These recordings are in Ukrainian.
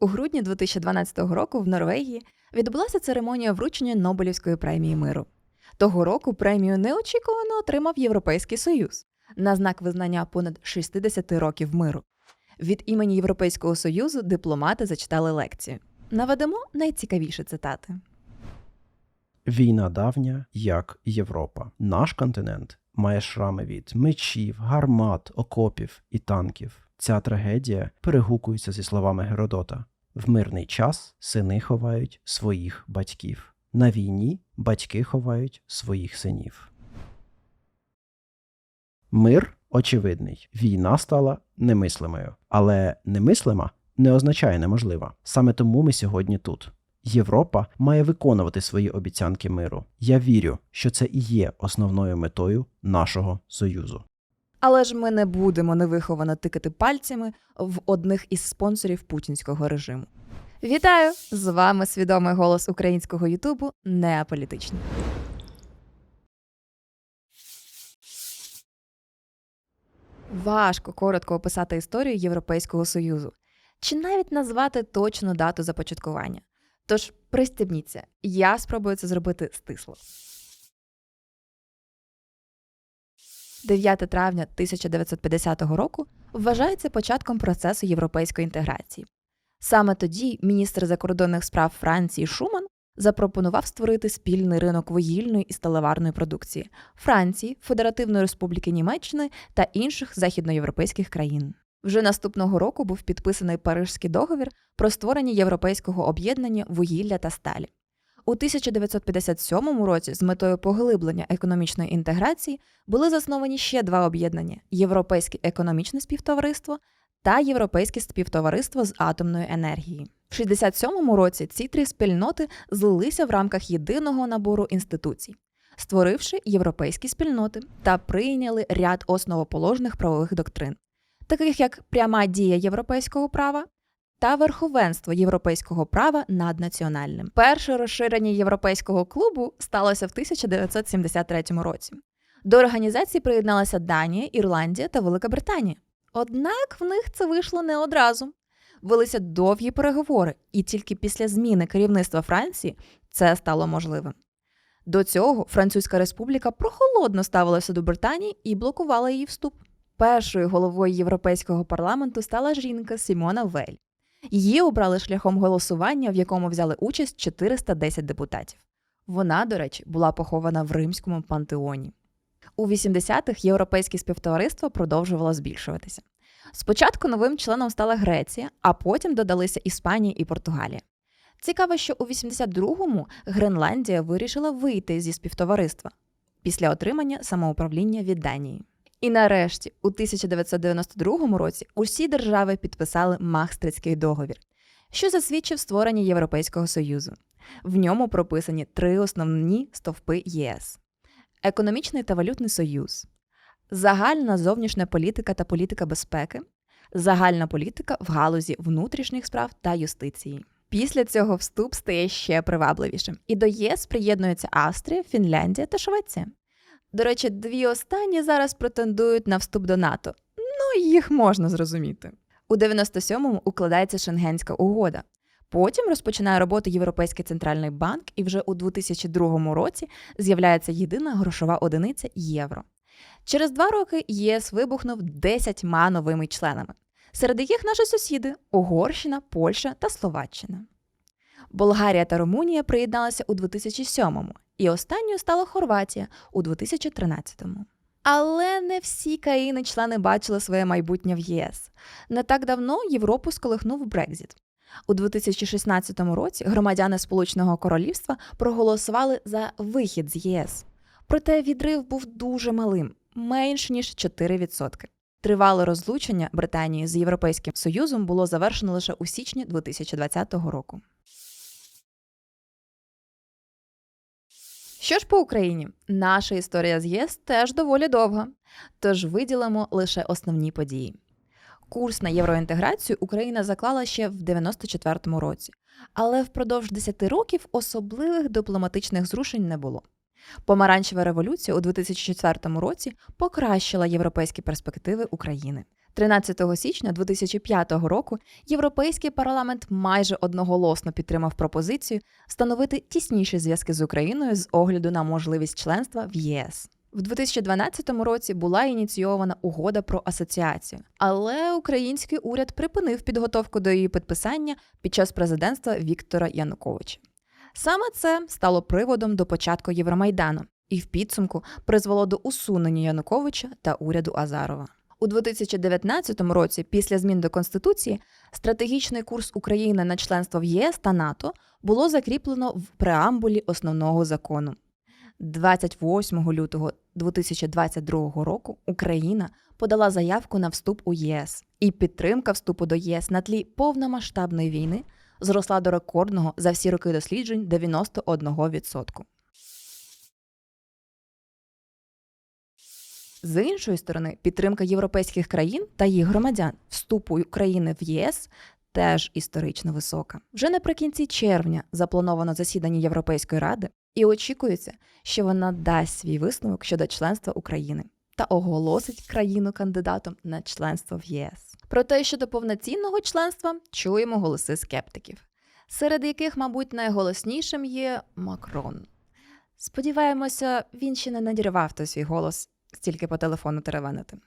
У грудні 2012 року в Норвегії відбулася церемонія вручення Нобелівської премії миру. Того року премію неочікувано отримав Європейський Союз на знак визнання понад 60 років миру. Від імені Європейського Союзу дипломати зачитали лекцію. Наведемо найцікавіші цитати. Війна давня, як Європа. Наш континент має шрами від мечів, гармат, окопів і танків. Ця трагедія перегукується зі словами Геродота: в мирний час сини ховають своїх батьків. На війні батьки ховають своїх синів. Мир очевидний. Війна стала немислимою. Але немислима не означає неможлива. Саме тому ми сьогодні тут. Європа має виконувати свої обіцянки миру. Я вірю, що це і є основною метою нашого союзу. Але ж ми не будемо невиховано тикати пальцями в одних із спонсорів путінського режиму. Вітаю! З вами свідомий голос українського Ютубу Неаполітичний. Важко коротко описати історію Європейського Союзу чи навіть назвати точну дату започаткування. Тож пристебніться, я спробую це зробити стисло. 9 травня 1950 року вважається початком процесу європейської інтеграції. Саме тоді міністр закордонних справ Франції Шуман запропонував створити спільний ринок вугільної і сталеварної продукції Франції, Федеративної Республіки Німеччини та інших західноєвропейських країн. Вже наступного року був підписаний Парижський договір про створення європейського об'єднання вугілля та сталі. У 1957 році з метою поглиблення економічної інтеграції були засновані ще два об'єднання: Європейське економічне співтовариство та Європейське співтовариство з атомної енергії. В 67 році ці три спільноти злилися в рамках єдиного набору інституцій, створивши європейські спільноти та прийняли ряд основоположних правових доктрин, таких як пряма дія європейського права та верховенство європейського права над національним. Перше розширення європейського клубу сталося в 1973 році. До організації приєдналася Данія, Ірландія та Велика Британія. Однак в них це вийшло не одразу. Велися довгі переговори, і тільки після зміни керівництва Франції це стало можливим. До цього Французька республіка прохолодно ставилася до Британії і блокувала її вступ. Першою головою Європейського парламенту стала жінка Сімона Вель. Її обрали шляхом голосування, в якому взяли участь 410 депутатів. Вона, до речі, була похована в римському пантеоні. У 80-х європейське співтовариство продовжувало збільшуватися. Спочатку новим членом стала Греція, а потім додалися Іспанія і Португалія. Цікаво, що у 82-му Гренландія вирішила вийти зі співтовариства після отримання самоуправління від Данії. І нарешті, у 1992 році, усі держави підписали Махстрицький договір, що засвідчив створення Європейського Союзу. В ньому прописані три основні стовпи ЄС: економічний та валютний союз, загальна зовнішня політика та політика безпеки, загальна політика в галузі внутрішніх справ та юстиції. Після цього вступ стає ще привабливішим, і до єС приєднуються Австрія, Фінляндія та Швеція. До речі, дві останні зараз претендують на вступ до НАТО. Ну, їх можна зрозуміти. У 97-му укладається Шенгенська угода. Потім розпочинає роботу Європейський центральний банк, і вже у 2002 році з'являється єдина грошова одиниця євро. Через два роки ЄС вибухнув 10 новими членами. Серед яких наші сусіди Угорщина, Польща та Словаччина. Болгарія та Румунія приєдналися у 2007-му, і останньою стала Хорватія у 2013-му. Але не всі країни-члени бачили своє майбутнє в ЄС. Не так давно Європу сколихнув Брекзіт. У 2016 році громадяни Сполученого Королівства проголосували за вихід з ЄС. Проте відрив був дуже малим менш ніж 4%. Тривале розлучення Британії з Європейським Союзом було завершено лише у січні 2020 року. Що ж по Україні? Наша історія з ЄС теж доволі довга, тож виділимо лише основні події. Курс на євроінтеграцію Україна заклала ще в 94-му році, але впродовж 10 років особливих дипломатичних зрушень не було. Помаранчева революція у 2004 році покращила європейські перспективи України. 13 січня 2005 року Європейський парламент майже одноголосно підтримав пропозицію встановити тісніші зв'язки з Україною з огляду на можливість членства в ЄС. В 2012 році була ініційована угода про асоціацію, але український уряд припинив підготовку до її підписання під час президентства Віктора Януковича. Саме це стало приводом до початку Євромайдану і в підсумку призвело до усунення Януковича та уряду Азарова. У 2019 році, після змін до конституції, стратегічний курс України на членство в ЄС та НАТО було закріплено в преамбулі основного закону. 28 лютого 2022 року Україна подала заявку на вступ у ЄС, і підтримка вступу до ЄС на тлі повномасштабної війни зросла до рекордного за всі роки досліджень 91%. З іншої сторони, підтримка європейських країн та їх громадян вступу України в ЄС теж історично висока. Вже наприкінці червня заплановано засідання Європейської ради, і очікується, що вона дасть свій висновок щодо членства України та оголосить країну кандидатом на членство в ЄС. Проте щодо повноцінного членства чуємо голоси скептиків, серед яких, мабуть, найголоснішим є Макрон. Сподіваємося, він ще не надірвав той свій голос стільки по телефону теревенити.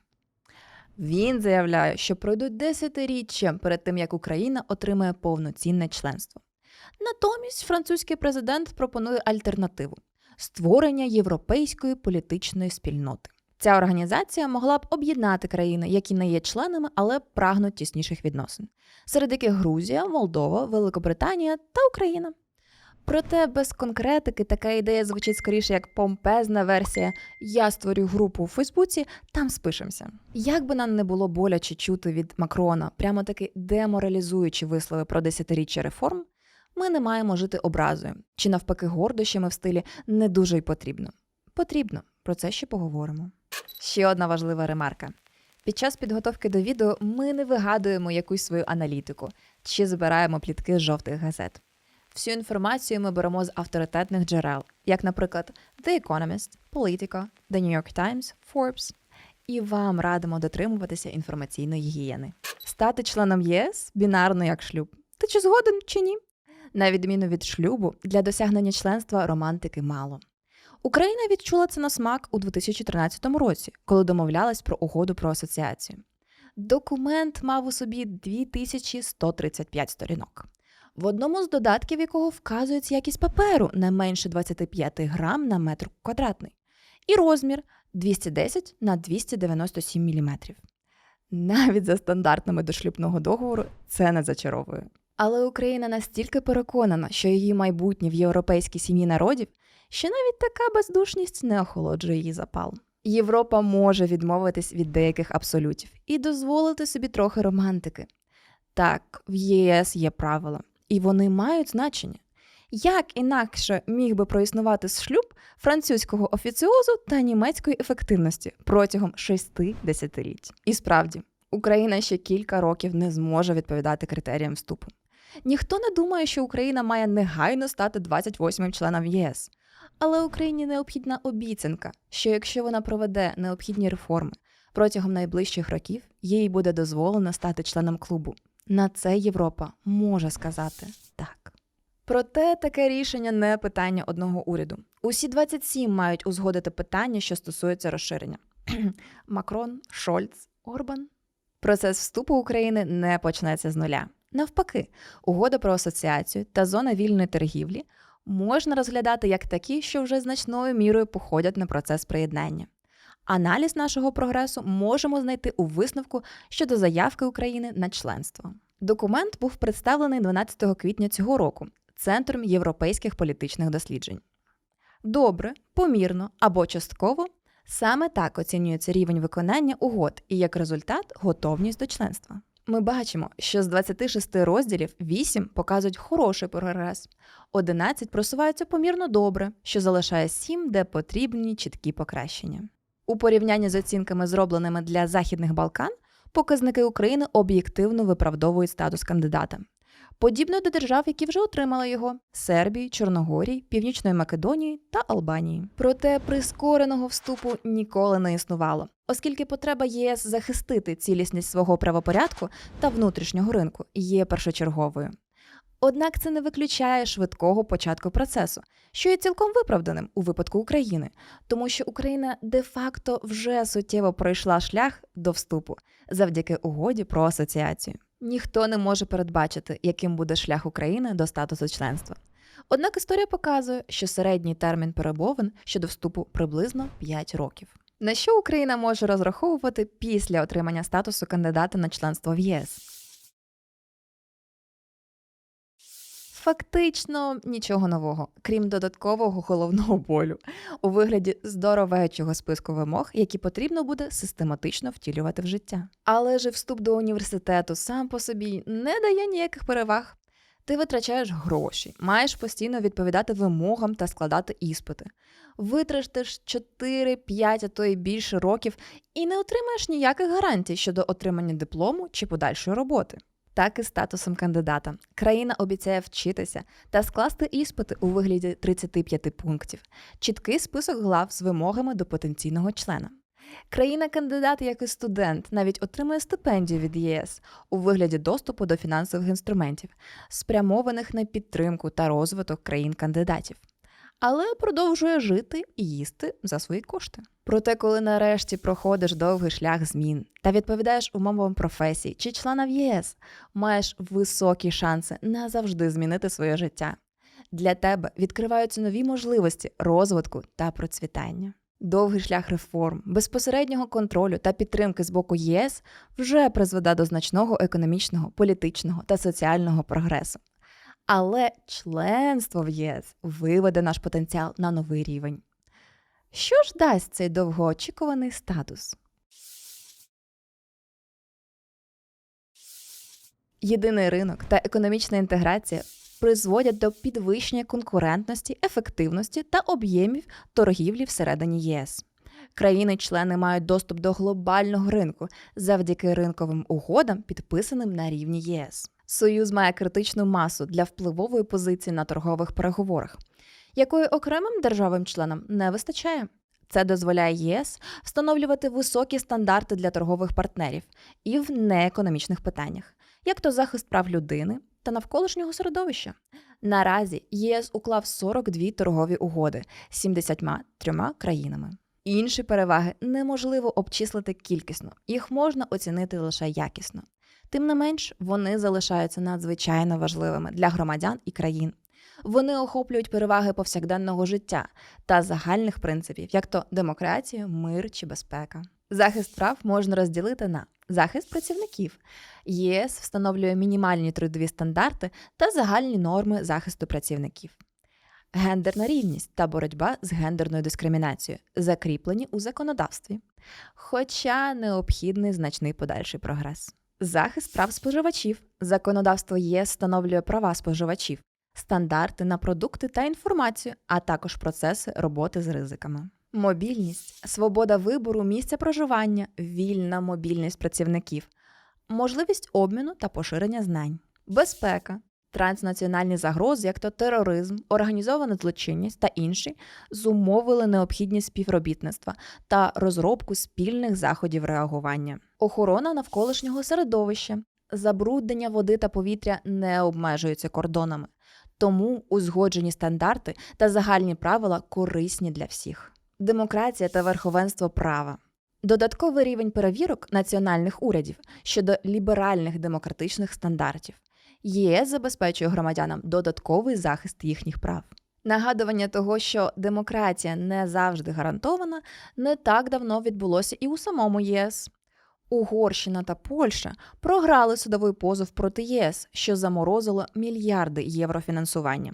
Він заявляє, що пройдуть десятиріччя перед тим, як Україна отримає повноцінне членство. Натомість французький президент пропонує альтернативу створення європейської політичної спільноти. Ця організація могла б об'єднати країни, які не є членами, але прагнуть тісніших відносин, серед яких Грузія, Молдова, Великобританія та Україна. Проте без конкретики така ідея звучить скоріше як помпезна версія Я створю групу у Фейсбуці, там спишемося. Як би нам не було боляче чути від Макрона, прямо таки деморалізуючи вислови про десятиріччя реформ, ми не маємо жити образою чи навпаки гордощами в стилі не дуже й потрібно. Потрібно, про це ще поговоримо. Ще одна важлива ремарка. Під час підготовки до відео ми не вигадуємо якусь свою аналітику чи збираємо плітки з жовтих газет. Всю інформацію ми беремо з авторитетних джерел, як, наприклад, The Economist, Politico, The New York Times, Forbes. І вам радимо дотримуватися інформаційної гігієни. Стати членом ЄС бінарно як шлюб. Ти чи згоден чи ні? На відміну від шлюбу, для досягнення членства романтики мало. Україна відчула це на смак у 2013 році, коли домовлялась про угоду про асоціацію. Документ мав у собі 2135 сторінок. В одному з додатків якого вказується якість паперу не менше 25 грам на метр квадратний, і розмір 210 на 297 мм. Навіть за стандартами дошлюбного договору це не зачаровує. Але Україна настільки переконана, що її майбутнє в європейській сім'ї народів, що навіть така бездушність не охолоджує її запал. Європа може відмовитись від деяких абсолютів і дозволити собі трохи романтики. Так, в ЄС є правила, і вони мають значення. Як інакше міг би проіснувати шлюб французького офіціозу та німецької ефективності протягом шести десятиліть? І справді, Україна ще кілька років не зможе відповідати критеріям вступу. Ніхто не думає, що Україна має негайно стати 28-м членом ЄС. Але Україні необхідна обіцянка, що якщо вона проведе необхідні реформи протягом найближчих років, їй буде дозволено стати членом клубу. На це Європа може сказати так. Проте таке рішення не питання одного уряду. Усі 27 мають узгодити питання, що стосуються розширення. Макрон, Шольц, Орбан. Процес вступу України не почнеться з нуля. Навпаки, угода про асоціацію та зона вільної торгівлі можна розглядати як такі, що вже значною мірою походять на процес приєднання. Аналіз нашого прогресу можемо знайти у висновку щодо заявки України на членство. Документ був представлений 12 квітня цього року Центром європейських політичних досліджень. Добре, помірно або частково саме так оцінюється рівень виконання угод і як результат готовність до членства. Ми бачимо, що з 26 розділів 8 показують хороший прогрес, 11 просуваються помірно добре, що залишає 7, де потрібні чіткі покращення. У порівнянні з оцінками, зробленими для Західних Балкан, показники України об'єктивно виправдовують статус кандидата. подібно до держав, які вже отримали його Сербії, Чорногорії, Північної Македонії та Албанії. Проте прискореного вступу ніколи не існувало, оскільки потреба ЄС захистити цілісність свого правопорядку та внутрішнього ринку є першочерговою. Однак це не виключає швидкого початку процесу, що є цілком виправданим у випадку України, тому що Україна де-факто вже суттєво пройшла шлях до вступу завдяки угоді про асоціацію. Ніхто не може передбачити, яким буде шлях України до статусу членства. Однак історія показує, що середній термін перемовин щодо вступу приблизно 5 років. На що Україна може розраховувати після отримання статусу кандидата на членство в ЄС? Фактично нічого нового, крім додаткового головного болю у вигляді здоровечого списку вимог, які потрібно буде систематично втілювати в життя. Але ж вступ до університету сам по собі не дає ніяких переваг. Ти витрачаєш гроші, маєш постійно відповідати вимогам та складати іспити. Витратиш 4, 5, а то й більше років і не отримаєш ніяких гарантій щодо отримання диплому чи подальшої роботи. Так і статусом кандидата. Країна обіцяє вчитися та скласти іспити у вигляді 35 пунктів, чіткий список глав з вимогами до потенційного члена. Країна-кандидат, як і студент, навіть отримує стипендію від ЄС у вигляді доступу до фінансових інструментів, спрямованих на підтримку та розвиток країн-кандидатів, але продовжує жити і їсти за свої кошти. Проте, коли нарешті проходиш довгий шлях змін та відповідаєш умовам професії чи члена в ЄС, маєш високі шанси назавжди змінити своє життя. Для тебе відкриваються нові можливості розвитку та процвітання. Довгий шлях реформ, безпосереднього контролю та підтримки з боку ЄС вже призведе до значного економічного, політичного та соціального прогресу. Але членство в ЄС виведе наш потенціал на новий рівень. Що ж дасть цей довгоочікуваний статус? Єдиний ринок та економічна інтеграція призводять до підвищення конкурентності, ефективності та об'ємів торгівлі всередині ЄС. Країни-члени мають доступ до глобального ринку завдяки ринковим угодам, підписаним на рівні ЄС. Союз має критичну масу для впливової позиції на торгових переговорах, якої окремим державам-членам не вистачає. Це дозволяє ЄС встановлювати високі стандарти для торгових партнерів і в неекономічних питаннях, як то захист прав людини та навколишнього середовища. Наразі ЄС уклав 42 торгові угоди з 73 країнами. Інші переваги неможливо обчислити кількісно, їх можна оцінити лише якісно. Тим не менш, вони залишаються надзвичайно важливими для громадян і країн. Вони охоплюють переваги повсякденного життя та загальних принципів, як то демократія, мир чи безпека. Захист прав можна розділити на захист працівників. ЄС встановлює мінімальні трудові стандарти та загальні норми захисту працівників. Гендерна рівність та боротьба з гендерною дискримінацією закріплені у законодавстві, хоча необхідний значний подальший прогрес. Захист прав споживачів. Законодавство ЄС встановлює права споживачів, стандарти на продукти та інформацію, а також процеси роботи з ризиками. Мобільність, свобода вибору місця проживання, вільна мобільність працівників, можливість обміну та поширення знань, безпека, транснаціональні загрози, як то тероризм, організована злочинність та інші, зумовили необхідність співробітництва та розробку спільних заходів реагування, охорона навколишнього середовища, забруднення води та повітря не обмежуються кордонами, тому узгоджені стандарти та загальні правила корисні для всіх. Демократія та верховенство права. Додатковий рівень перевірок національних урядів щодо ліберальних демократичних стандартів. ЄС забезпечує громадянам додатковий захист їхніх прав. Нагадування того, що демократія не завжди гарантована, не так давно відбулося і у самому ЄС. Угорщина та Польща програли судовий позов проти ЄС, що заморозило мільярди євро фінансування.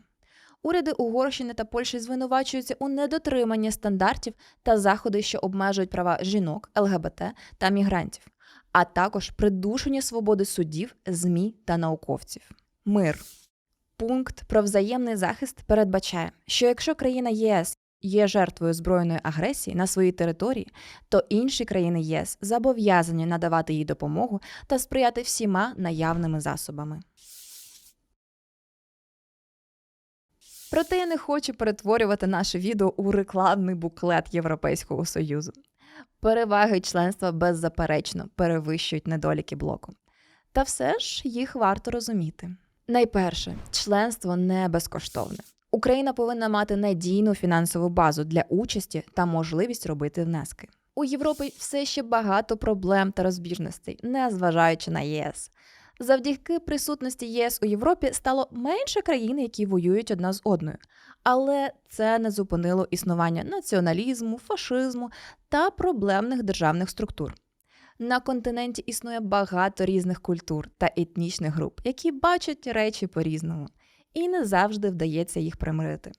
Уряди Угорщини та Польщі звинувачуються у недотриманні стандартів та заходи, що обмежують права жінок, ЛГБТ та мігрантів, а також придушення свободи суддів, ЗМІ та науковців. Мир. Пункт про взаємний захист передбачає, що якщо країна ЄС є жертвою збройної агресії на своїй території, то інші країни ЄС зобов'язані надавати їй допомогу та сприяти всіма наявними засобами. Проте я не хочу перетворювати наше відео у рекламний буклет Європейського Союзу. Переваги членства беззаперечно перевищують недоліки блоку. Та все ж їх варто розуміти. Найперше, членство не безкоштовне. Україна повинна мати надійну фінансову базу для участі та можливість робити внески. У Європі все ще багато проблем та розбіжностей, незважаючи на ЄС. Завдяки присутності ЄС у Європі стало менше країн, які воюють одна з одною. Але це не зупинило існування націоналізму, фашизму та проблемних державних структур. На континенті існує багато різних культур та етнічних груп, які бачать речі по-різному, і не завжди вдається їх примирити.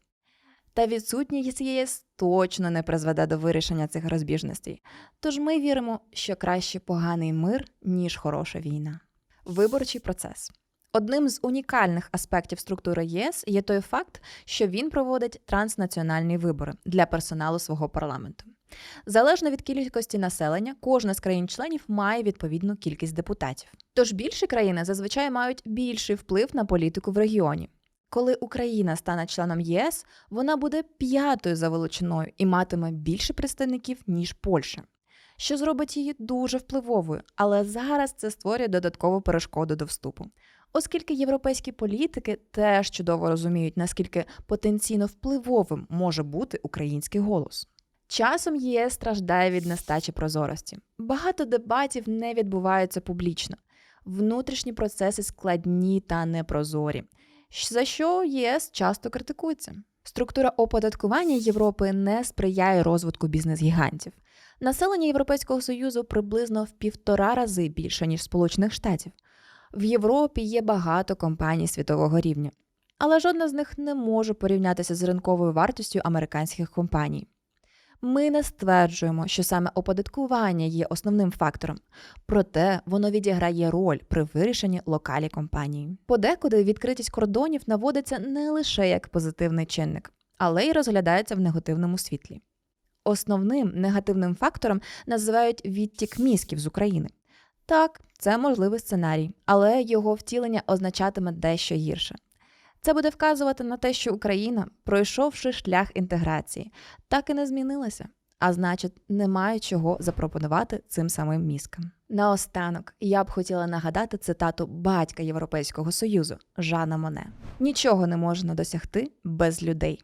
Та відсутність ЄС точно не призведе до вирішення цих розбіжностей. Тож ми віримо, що краще поганий мир, ніж хороша війна. Виборчий процес. Одним з унікальних аспектів структури ЄС є той факт, що він проводить транснаціональні вибори для персоналу свого парламенту. Залежно від кількості населення, кожна з країн-членів має відповідну кількість депутатів. Тож більші країни зазвичай мають більший вплив на політику в регіоні. Коли Україна стане членом ЄС, вона буде п'ятою за величиною і матиме більше представників, ніж Польща, що зробить її дуже впливовою, але зараз це створює додаткову перешкоду до вступу. Оскільки європейські політики теж чудово розуміють, наскільки потенційно впливовим може бути український голос. Часом ЄС страждає від нестачі прозорості. Багато дебатів не відбуваються публічно. Внутрішні процеси складні та непрозорі, за що ЄС часто критикується. Структура оподаткування Європи не сприяє розвитку бізнес-гігантів. Населення Європейського Союзу приблизно в півтора рази більше, ніж Сполучених Штатів. В Європі є багато компаній світового рівня, але жодна з них не може порівнятися з ринковою вартістю американських компаній. Ми не стверджуємо, що саме оподаткування є основним фактором, проте воно відіграє роль при вирішенні локалі компанії. Подекуди відкритість кордонів наводиться не лише як позитивний чинник, але й розглядається в негативному світлі. Основним негативним фактором називають відтік мізків з України. Так, це можливий сценарій, але його втілення означатиме дещо гірше. Це буде вказувати на те, що Україна, пройшовши шлях інтеграції, так і не змінилася, а значить, не має чого запропонувати цим самим мізкам. Наостанок я б хотіла нагадати цитату батька Європейського Союзу Жана Моне: нічого не можна досягти без людей,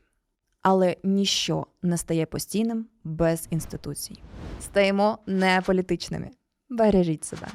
але ніщо не стає постійним без інституцій. Стаємо неполітичними. Бережіть себе.